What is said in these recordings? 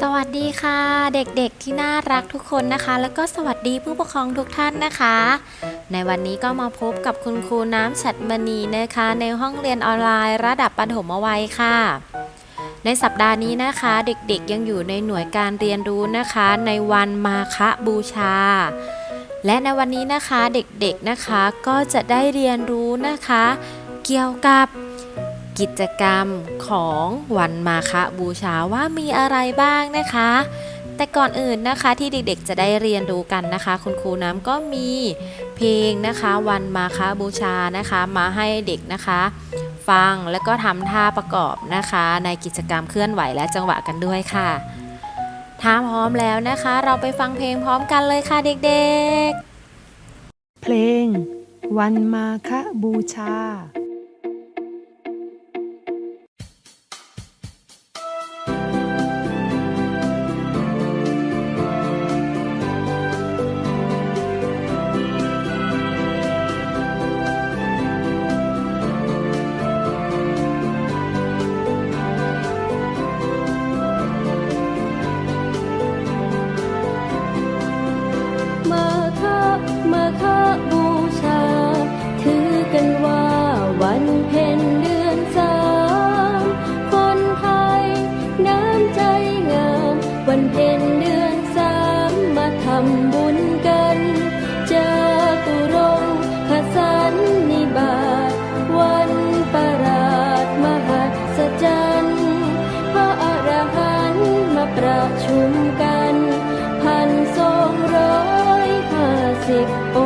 สวัสดีค่ะ เด็กๆที่น่ารักทุกคนนะคะ แล้วก็สวัสดีผู้ปกครองทุกท่านนะคะ ในวันนี้ก็มาพบกับคุณครูน้ำฉัดมณีนะคะ ในห้องเรียนออนไลน์ระดับประถมวัยค่ะ ในสัปดาห์นี้นะคะ เด็กๆยังอยู่ในหน่วยการเรียนรู้นะคะ ในวันมาฆบูชา และในวันนี้นะคะเด็กๆนะคะก็จะได้เรียนรู้นะคะ เกี่ยวกับ กิจกรรมของวันมาฆบูชาว่ามีอะไรบ้างนะคะ แต่ก่อนอื่นนะคะที่เด็กๆจะได้เรียนรู้กันนะคะ คุณครูน้ำก็มีเพลงนะคะวันมาฆบูชานะคะ มาให้เด็กนะคะ ฟังแล้วก็ทำท่าประกอบนะคะ ในกิจกรรมเคลื่อนไหวและจังหวะกันด้วยค่ะถ้าพร้อมแล้วนะคะ เราไปฟังเพลงพร้อมกันเลยค่ะเด็กๆ เพลง วันมาฆบูชา วันเพ็ญเดือนสามคนไทยน้ำใจงาม วันเพ็ญเดือนสามมาทำบุญกันจาตุรงคสันนิบาตวันประหลาดมหัศจรรย์พระอรหันต์มาประชุมกัน พันสองร้อยห้าสิบอง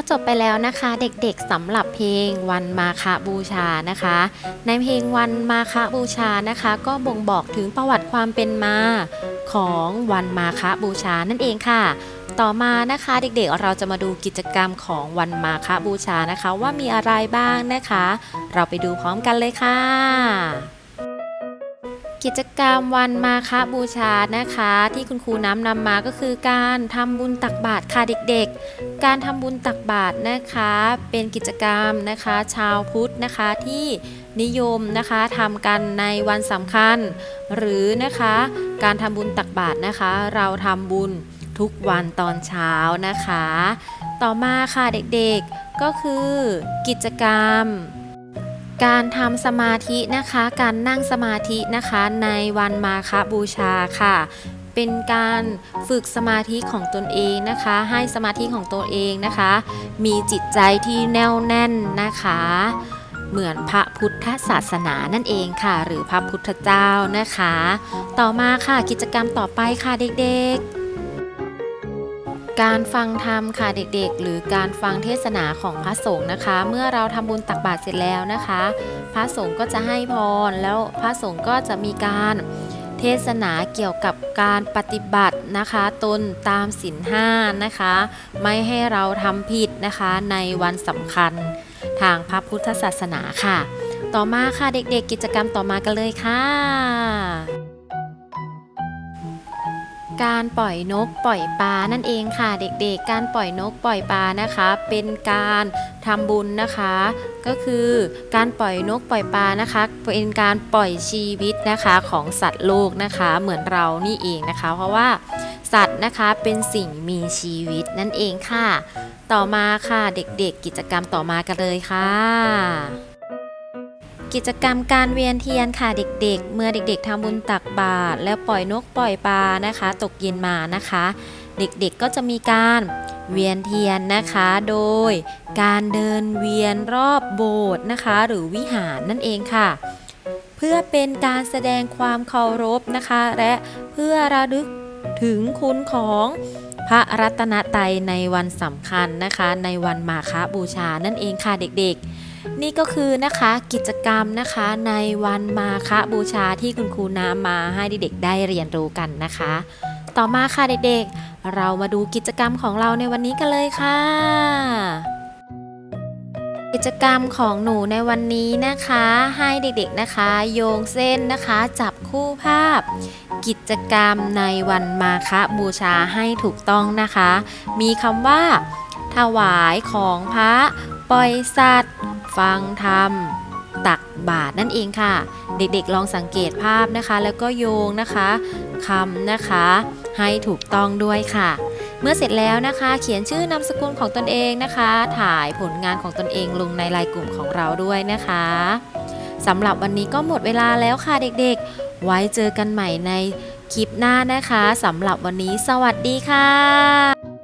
ก็จบไปแล้วนะคะเด็กๆสำหรับเพลงวันมาฆบูชานะคะ ในเพลงวันมาฆบูชานะคะ ก็บ่งบอกถึงประวัติความเป็นมาของวันมาฆบูชานั่นเองค่ะ ต่อมานะคะเด็กๆเราจะมาดูกิจกรรมของวันมาฆบูชานะคะ ว่ามีอะไรบ้างนะคะ เราไปดูพร้อมกันเลยค่ะ กิจกรรมวันมาฆบูชานะคะ ที่คุณครูน้ำนำมาก็คือการทำบุญตักบาตรค่ะเด็กๆ การทำบุญตักบาตรนะคะ เป็นกิจกรรมนะคะ ชาวพุทธนะคะที่นิยมนะคะทำกันในวันสำคัญ หรือนะคะการทำบุญตักบาตรนะคะ เราทำบุญทุกวันตอนเช้านะคะ ต่อมาค่ะเด็กๆก็คือกิจกรรม การทำสมาธินะคะ การนั่งสมาธินะคะในวันมาฆบูชาค่ะ เป็นการฝึกสมาธิของตนเองนะคะ ให้สมาธิของตัวเองนะคะ มีจิตใจที่แน่วแน่นนะคะ เหมือนพระพุทธศาสนานั่นเองค่ะ หรือพระพุทธเจ้านะคะ ต่อมาค่ะกิจกรรมต่อไปค่ะเด็กๆ การฟังธรรมค่ะเด็กๆ หรือการฟังเทศนาของพระสงฆ์นะคะ เมื่อเราทำบุญตักบาตรเสร็จแล้วนะคะ พระสงฆ์ก็จะให้พรแล้วพระสงฆ์ก็จะมีการเทศนาเกี่ยวกับการปฏิบัตินะคะ ตนตามศีลห้านะคะ ไม่ให้เราทำผิดนะคะในวันสำคัญทางพระพุทธศาสนาค่ะ ต่อมาค่ะเด็กๆ กิจกรรมต่อมากันเลยค่ะ การปล่อยนกปล่อยปลานั่นเองค่ะเด็กๆ การปล่อยนกปล่อยปลานะคะ เป็นการทำบุญนะคะ ก็คือการปล่อยนกปล่อยปลานะคะเป็นการปล่อยชีวิตนะคะของสัตว์โลกนะคะเหมือนเรานี่เองนะคะ เพราะว่าสัตว์นะคะเป็นสิ่งมีชีวิตนั่นเองค่ะ ต่อมาค่ะเด็กๆ กิจกรรมต่อมากันเลยค่ะ กิจกรรมการเวียนเทียนค่ะเด็กๆ เมื่อเด็กๆทำบุญตักบาตรแล้วปล่อยนกปล่อยปลานะคะ ตกเย็นมานะคะ เด็กๆก็จะมีการเวียนเทียนนะคะ โดยการเดินเวียนรอบโบสถ์นะคะ หรือวิหารนั่นเองค่ะ เพื่อเป็นการแสดงความเคารพนะคะ และเพื่อระลึกถึงคุณของพระรัตนตรัยในวันสำคัญนะคะ ในวันมาฆบูชานั่นเองค่ะเด็กๆ นี่ก็คือนะคะกิจกรรมนะคะในวันมาฆบูชาที่คุณครูน้ำมาให้เด็กๆได้เรียนรู้กันนะคะ ต่อมาค่ะเด็กๆ เรามาดูกิจกรรมของเราในวันนี้กันเลยค่ะ กิจกรรมของหนูในวันนี้นะคะ ให้เด็กๆนะคะ โยงเส้นนะคะ จับคู่ภาพ กิจกรรมในวันมาฆบูชาให้ถูกต้องนะคะ มีคำว่า ถวายของพระปล่อยสัตว์ ฟังธรรมตักบาตรนั่นเองค่ะ เด็กๆลองสังเกตภาพนะคะ แล้วก็โยงนะคะคำนะคะ ให้ถูกต้องด้วยค่ะ เมื่อเสร็จแล้วนะคะ เขียนชื่อนามสกุลของตนเองนะคะ ถ่ายผลงานของตนเองลงในรายกลุ่มของเราด้วยนะคะสำหรับวันนี้ก็หมดเวลาแล้วค่ะเด็กๆ ไว้เจอกันใหม่ในคลิปหน้านะคะสำหรับวันนี้สวัสดีค่ะ